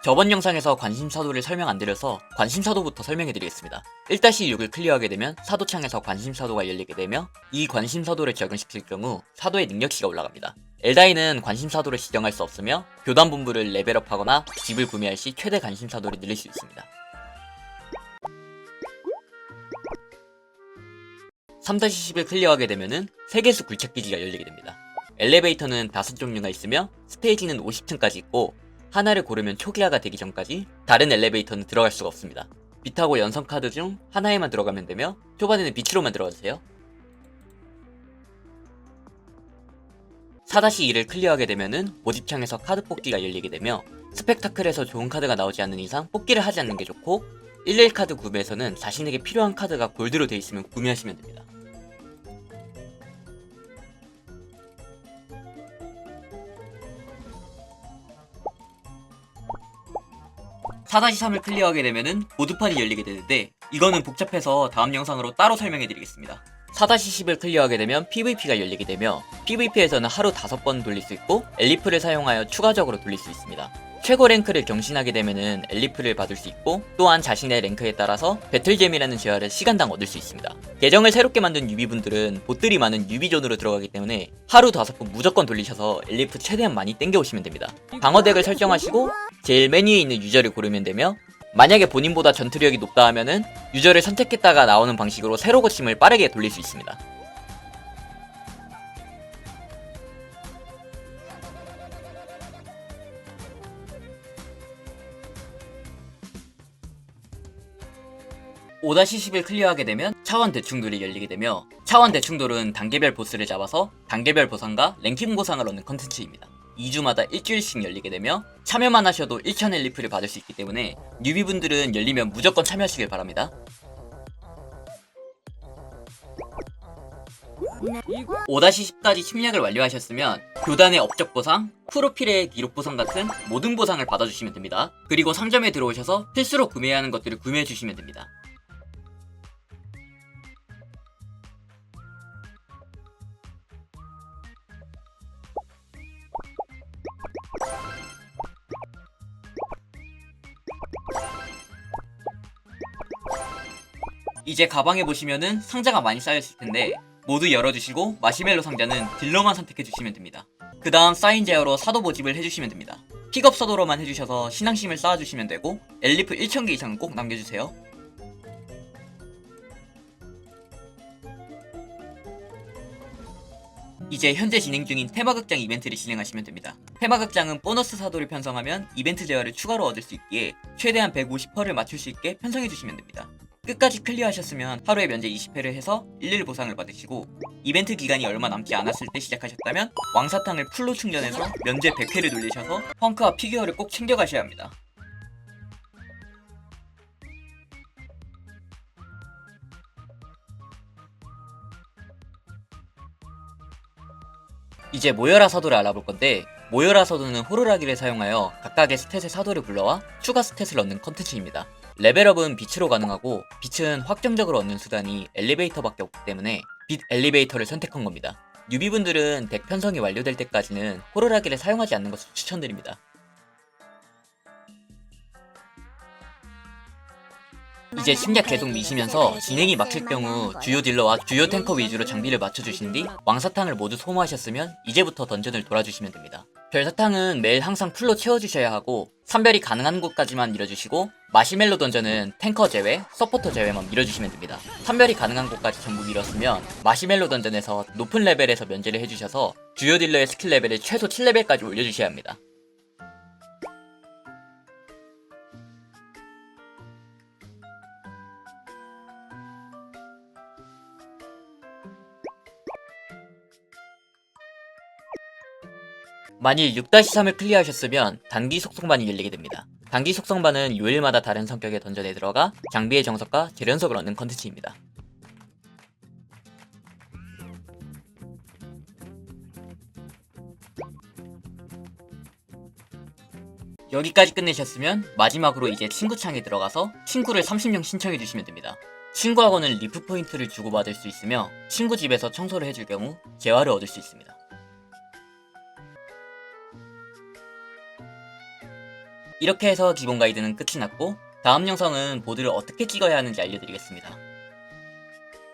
저번 영상에서 관심사도를 설명 안 드려서 관심사도부터 설명해 드리겠습니다. 1-6을 클리어하게 되면 사도창에서 관심사도가 열리게 되며 이 관심사도를 적용시킬 경우 사도의 능력치가 올라갑니다. 엘다인은 관심사도를 지정할 수 없으며 교단본부를 레벨업하거나 집을 구매할 시 최대 관심사도를 늘릴 수 있습니다. 3-10을 클리어하게 되면은 세계수 굴착기지가 열리게 됩니다. 엘리베이터는 5종류가 있으며 스테이지는 50층까지 있고 하나를 고르면 초기화가 되기 전까지 다른 엘리베이터는 들어갈 수가 없습니다. 빛하고 연성 카드 중 하나에만 들어가면 되며 초반에는 빛으로만 들어가주세요. 4-2를 클리어하게 되면은 모집창에서 카드 뽑기가 열리게 되며 스펙타클에서 좋은 카드가 나오지 않는 이상 뽑기를 하지 않는 게 좋고 11 카드 구매에서는 자신에게 필요한 카드가 골드로 되어 있으면 구매하시면 됩니다. 4-3을 클리어하게 되면은 보드판이 열리게 되는데 이거는 복잡해서 다음 영상으로 따로 설명해 드리겠습니다. 4-10을 클리어하게 되면 PVP가 열리게 되며 PVP에서는 하루 5번 돌릴 수 있고 엘리프를 사용하여 추가적으로 돌릴 수 있습니다. 최고 랭크를 경신하게 되면은 엘리프를 받을 수 있고 또한 자신의 랭크에 따라서 배틀잼이라는 재화를 시간당 얻을 수 있습니다. 계정을 새롭게 만든 유비분들은 봇들이 많은 유비존으로 들어가기 때문에 하루 5번 무조건 돌리셔서 엘리프 최대한 많이 땡겨오시면 됩니다. 방어덱을 설정하시고 제일 메뉴에 있는 유저를 고르면 되며 만약에 본인보다 전투력이 높다 하면은 유저를 선택했다가 나오는 방식으로 새로 고침을 빠르게 돌릴 수 있습니다. 오다 시십을 클리어하게 되면 차원 대충돌이 열리게 되며 차원 대충돌은 단계별 보스를 잡아서 단계별 보상과 랭킹 보상을 얻는 컨텐츠입니다. 2주마다 일주일씩 열리게 되며 참여만 하셔도 1천 엘리프를 받을 수 있기 때문에 뉴비분들은 열리면 무조건 참여하시길 바랍니다. 5-10까지 침략을 완료하셨으면 교단의 업적 보상, 프로필의 기록 보상 같은 모든 보상을 받아주시면 됩니다. 그리고 상점에 들어오셔서 필수로 구매해야 하는 것들을 구매해 주시면 됩니다. 이제 가방에 보시면은 상자가 많이 쌓여있을 텐데 모두 열어주시고 마시멜로 상자는 딜러만 선택해주시면 됩니다. 그 다음 사인 제어로 사도 모집을 해주시면 됩니다. 픽업 서도로만 해주셔서 신앙심을 쌓아주시면 되고 엘리프 1000개 이상은 꼭 남겨주세요. 이제 현재 진행 중인 테마극장 이벤트를 진행하시면 됩니다. 테마극장은 보너스 사도를 편성하면 이벤트 제어를 추가로 얻을 수 있기에 최대한 150%를 맞출 수 있게 편성해주시면 됩니다. 끝까지 클리어하셨으면 하루에 면제 20회를 해서 11 보상을 받으시고 이벤트 기간이 얼마 남지 않았을 때 시작하셨다면 왕사탕을 풀로 충전해서 면제 100회를 돌리셔서 펑크와 피규어를 꼭 챙겨가셔야 합니다. 이제 모여라 사도를 알아볼 건데 모여라 사도는 호루라기를 사용하여 각각의 스탯의 사도를 불러와 추가 스탯을 얻는 컨텐츠입니다. 레벨업은 빛으로 가능하고 빛은 확정적으로 얻는 수단이 엘리베이터밖에 없기 때문에 빛 엘리베이터를 선택한 겁니다. 뉴비분들은 덱 편성이 완료될 때까지는 호루라기를 사용하지 않는 것을 추천드립니다. 이제 침략 계속 미시면서 진행이 막힐 경우 주요 딜러와 주요 탱커 위주로 장비를 맞춰주신 뒤 왕사탕을 모두 소모하셨으면 이제부터 던전을 돌아주시면 됩니다. 별사탕은 매일 항상 풀로 채워주셔야 하고 산별이 가능한 곳까지만 밀어주시고 마시멜로 던전은 탱커 제외, 서포터 제외만 밀어주시면 됩니다. 산별이 가능한 곳까지 전부 밀었으면 마시멜로 던전에서 높은 레벨에서 면제를 해주셔서 주요 딜러의 스킬 레벨을 최소 7레벨까지 올려주셔야 합니다. 만일 6-3을 클리어하셨으면 단기 속성반이 열리게 됩니다. 단기 속성반은 요일마다 다른 성격의 던전에 들어가 장비의 정석과 재련석을 얻는 컨텐츠입니다. 여기까지 끝내셨으면 마지막으로 이제 친구창에 들어가서 친구를 30명 신청해 주시면 됩니다. 친구하고는 리프 포인트를 주고받을 수 있으며 친구 집에서 청소를 해줄 경우 재화를 얻을 수 있습니다. 이렇게 해서 기본 가이드는 끝이 났고 다음 영상은 보드를 어떻게 찍어야 하는지 알려드리겠습니다.